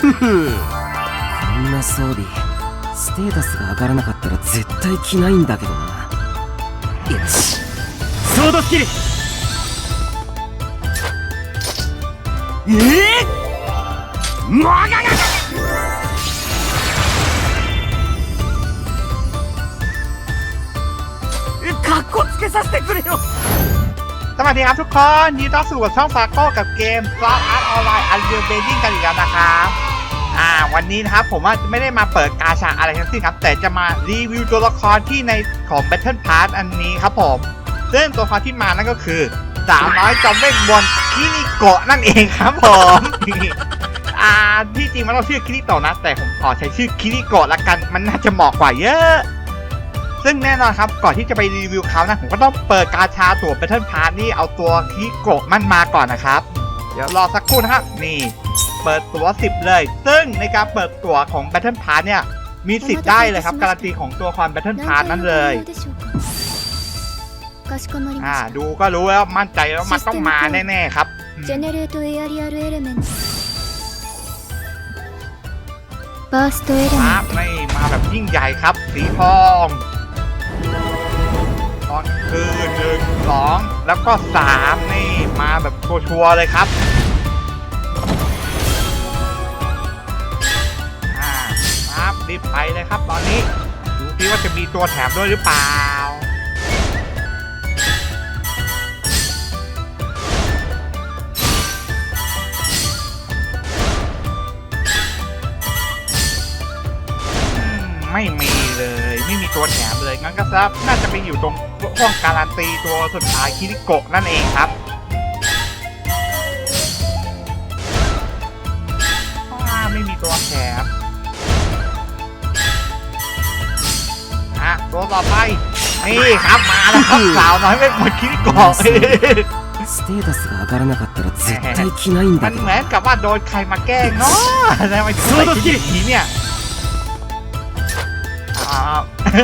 ふふこんな装備ステータスが上がらなかったら絶対着ないんだけどな。よし。ソードスキルええー、マガガガかっ？こつけさせてくれよ สวัสดีครับทุกคนยินดีต้อนรับสู่ช่องฟาโก้กับเกม s w o r d Art Online Unreal Basic กันอีกแล้วนะครับอ่าวันนี้นะครับผมว่าไม่ได้มาเปิดกาชาอะไรทั้งสิ้นครับ แต่จะมารีวิวตัวละครที่ในของ Battle Pass อันนี้ครับผม ซึ่งตัวละครที่มานั่นก็คือสาวน้อยจอมเวทมนต์คิริโกะนั่นเองครับผมอ่าที่จริงมันต้องชื่อคิริโตะนะ แต่ผมขอใช้ชื่อคิริโกะละกันมันน่าจะเหมาะกว่าเยอะ ซึ่งแน่นอนครับก่อนที่จะไปรีวิวเขานะผมก็ต้องเปิดกาชาตัวเบทเทิลพาร์นี่เอาตัวที่โกะมันมาก่อนนะครับ เดี๋ยวรอสักครู่นะครับ นี่เปิดตัว 10 เลย ซึ่งในการเปิดตัวของแบทเทิลพาร์เนี่ยมีสิทธิ์ได้เลยครับ การันตีของตัวความแบทเทิลพาร์นั้นเลยอ่าดูก็รู้แล้วมั่นใจแล้วมันต้องมาแน่ๆครับบัสเตอร์ไม่มาแบบยิ่งใหญ่ครับ สีทอง คือหนึ่งสองแล้วก็สามนี่มาแบบชัวร์เลยครับอ่าครับรีบไปเลยครับตอนนี้ดูที่ว่าจะมีตัวแถมด้วยหรือเปล่าไม่มี ตัวแถมเลย งั้นก็ซับน่าจะไปอยู่ตรงห้องการันตีตัวสุดท้ายคิริโกะนั่นเองครับว้าไม่มีตัวแถมอ่ะตัวต่อไป นี่ครับมาแล้วครับสาวน้อยเป็นหมดคิริโกะ ステータスが上がらなかったら絶対着ないん มั だ น けど เหมือนกับว่าโดนใครมาแกล้งเนาะทำไมถึงใส่ชุดอย่างนี้เนี่ย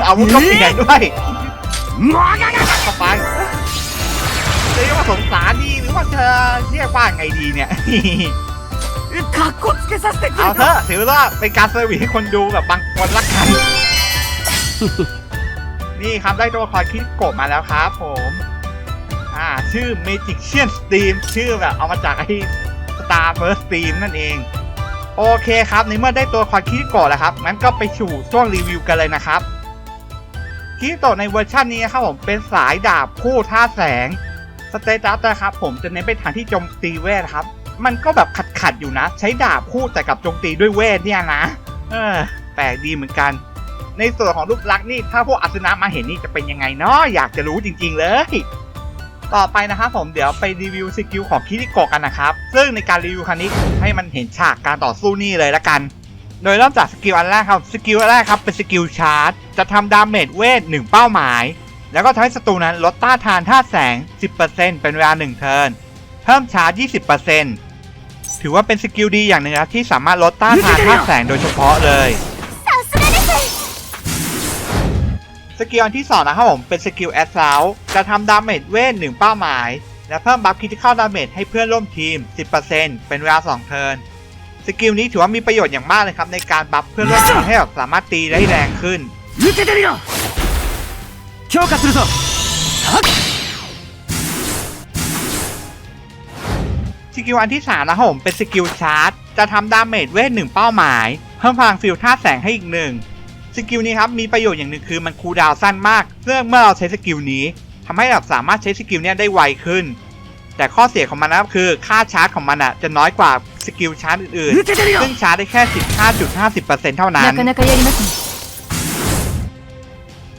เอาวุธก็เปลี่ยนด้วยเข้าไปเรียกว่าสงสารดีหรือว่าเธอเรียกว่าไงดีเนี่ยคักกุสักซัสเตเอาเถอะถือว่าเป็นการเซอร์วิสให้คนดูแบบบางคนละกันนี่ครับได้ตัวละครคิดโกบมาแล้วครับผมอ่าชื่อ Magician Steam ชื่อแบบเอามาจากไอ้ Star First Steam นั่นเอง โอเคครับในเมื่อได้ตัวละคอยคิดโกะแล้วครับงั้นก็ไปสู่ช่วงรีวิวกันเลยนะครับคิดโตะในเวอร์ชันนี้ครับผมเป็นสายดาบคู่ท่าแสงสเตตัสนะครับผมจะเน้นไปทางที่โจมตีเวทครับ มันก็แบบขัดขัดอยู่นะ ใช้ดาบคู่แต่กับโจมตีด้วยเวทเนี่ยนะ เออแปลกดีเหมือนกัน ในส่วนของรูปลักษณ์นี่ถ้าพวกอัศนะมาเห็นนี่จะเป็นยังไงเนาะอยากจะรู้จริง ๆ เลย ต่อไปนะครับผมเดี๋ยวไปรีวิวสกิลของคิริโกะกันนะครับ ซึ่งในการรีวิวครั้งนี้ให้มันเห็นฉากการต่อสู้นี่เลยละกัน โดยเริ่มจากสกิลอันแรกครับ สกิลอันแรกครับเป็นสกิลชาร์จ จะทำดาเมจเวท1เป้าหมาย แล้วก็ทำให้ศัตรูนั้นลดต้านทานท่าแสง 10%เป็นเวลา1เทิร์น เพิ่มชาร์จ 20%ถือว่าเป็นสกิลดีอย่างหนึ่งครับที่สามารถลดต้านทานท่าแสงโดยเฉพาะเลย สกิลอันที่2นะครับผมเป็นสกิลแอสซาวจะทำดาเมจเวทหนึ่งเป้าหมาย และเพิ่มบัฟคริติคอลดาเมจให้เพื่อนร่วมทีม 10%เป็นเวลา 2 เทิร์นสกิลนี้ถือว่ามีประโยชน์อย่างมากเลยครับ ในการบัฟเพื่อนร่วมทีมให้แบบสามารถตีได้แรงขึ้นสกิลอันที่3นะครับผมเป็นสกิลชาร์จจะทำดาเมจเวทหนึ่งเป้าหมาย เพิ่มพลังฟิลท่าแสงให้อีกหนึ่ง สกิลนี้ครับมีประโยชน์อย่างหนึ่งคือมันคูลดาวสั้นมากเนื่องเมื่อเราใช้สกิลนี้ ทำให้เราสามารถใช้สกิลนี้ได้ไวขึ้น แต่ข้อเสียของมันนะคือค่าชาร์จของมันอะจะน้อยกว่าสกิลชาร์จอื่นๆ ซึ่งชาร์จได้แค่ 15.50%เท่านั้น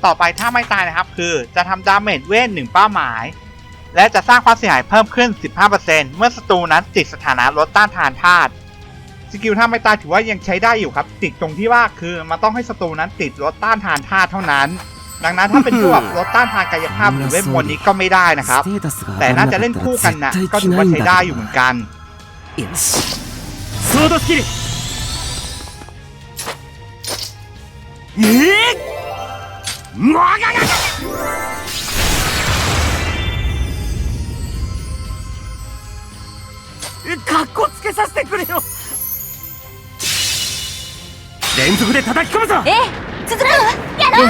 ต่อไปถ้าไม่ตายนะครับคือจะทำดาเมจเวทหนึ่งเป้าหมาย และจะสร้างความเสียหายเพิ่มขึ้น 15%เมื่อศัตรูนั้นติดสถานะลดต้านทานธาตุ สกิลถ้าไม่ตายถือว่ายังใช้ได้อยู่ครับ ติดตรงที่ว่าคือมันต้องให้ศัตรูนั้นติดลดต้านทานธาตุเท่านั้น ดังนั้นถ้าเป็นพวกลดต้านทานกายภาพหรือเวทมนต์นี้ก็ไม่ได้นะครับ ステータスが แต่ 上がら น่า な จะ か เล่น った คู่ ら กัน 絶 นะ 対 ก็ 着 ถือ な ว่าย ん ใช้ だ ได้ け อยู่ ど เหมือนกัน よしソードスキルええマガガガかっこつけさせてくれよ 連続で叩き込むぞ！ええ続くわやろう！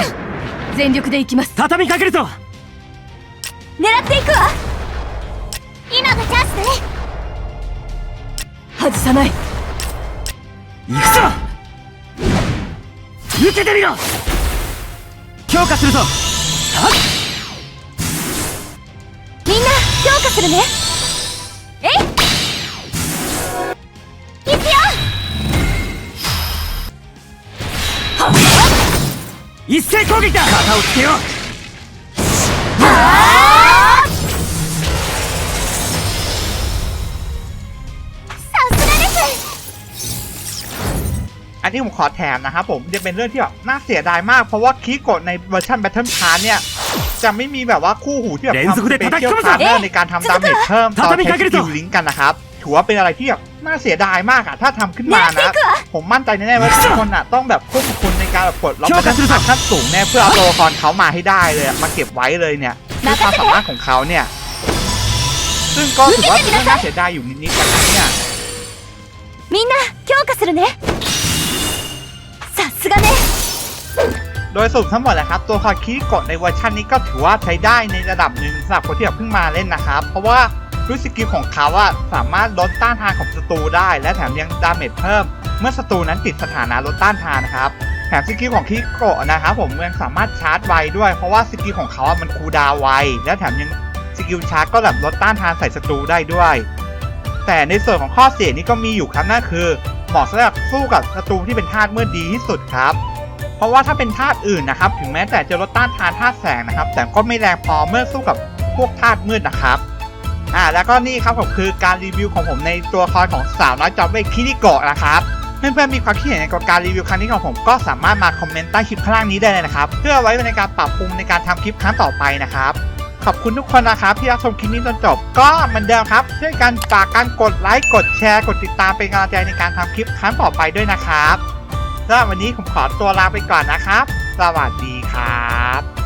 全力でいきます。畳みかけるぞ！狙っていくわ。今がチャンスだね。外さない。行くぞ！受けてみろ！強化するぞ！みんな強化するね一斉攻撃だ肩をつけようさすがです อันนี้ผมขอแถมนะครับผมจะเป็นเรื่องที่แบบน่าเสียดายมาก เพราะว่าคีโกะในเวอร์ชัน Battle Pass เนี่ย จะไม่มีแบบว่าคู่หูที่แบบ 連 ทำ 続 ส で เป 叩 เชี き ยล 込む พาร์ ぞ เนอร์ในการทำดาเมจเพิ่มตอน 畳み ใช้ かけ ส る กิ ぞ ลลิงก์กันนะครับ ถือว่าเป็นอะไรที่แบบน่าเสียดายมากอะถ้าทำขึ้นมานะ ผมมั่นใจแน่ๆว่าทุกคนอะต้องแบบคุ้มทุนในการแบบกดล็อก 強 Battle 化するぞ Pass ขั้นสูงแน่เพื่อเอาตัวละครเขามาให้ได้เลยอะมาเก็บไว้เลยเนี่ยด้วยความสามารถของเขาเนี่ย ซึ่งก็ถือว่าเป็นเรื่องน่าเสียดายอยู่นิดๆนะครับเนี่ย みんな強化するねさすがね โดยสรุปทั้งหมดนะครับ ตัวละครคิริโกะในเวอร์ชันนี้ก็ถือว่าใช้ได้ในระดับหนึ่งสำหรับคนที่แบบเพิ่งมาเล่นนะครับ เพราะว่าด้วยสกิลของเขาอะสามารถลดต้านทานของศัตรูได้ และแถมยังดาเมจเพิ่ม เมื่อศัตรูนั้นติดสถานะลดต้านทานนะครับแถมสกิลของคิโกะนะครับผมยังสามารถชาร์จไวด้วยเพราะว่าสกิลของเขาอะมันคูดาวไว และแถมยังสกิลชาร์จก็แบบลดต้านทานใส่ศัตรูได้ด้วย แต่ในส่วนของข้อเสียนี้ก็มีอยู่ครับนั่นคือ เหมาะสำหรับสู้กับศัตรูที่เป็นธาตุมืดดีที่สุดครับ เพราะว่าถ้าเป็นธาตุอื่นนะครับ ถึงแม้แต่จะลดต้านทานธาตุแสงนะครับ แต่ก็ไม่แรงพอเมื่อสู้กับพวกธาตุมืดนะครับอ่าแล้วก็นี่ครับผมคือการรีวิวของผมในตัวละครของสาวน้อยจอมเวทคิริโกะนะครับ เพื่อนๆมีความคิดเห็นในกับการรีวิวครั้งนี้ของผมก็สามารถมาคอมเมนต์ใต้คลิปข้างล่างนี้ได้เลยนะครับ เพื่อไว้ในการปรับปรุงในการทำคลิปครั้งต่อไปนะครับขอบคุณทุกคนนะครับที่รับชมคลิปนี้จนจบ ก็เหมือนเดิมครับช่วยกันฝากการกดไลค์กดแชร์กดติดตามเป็นกำลังใจในการทำคลิปครั้งต่อไปด้วยนะครับสำหรับวันนี้ผมขอตัวลาไปก่อนนะครับ สวัสดีครับ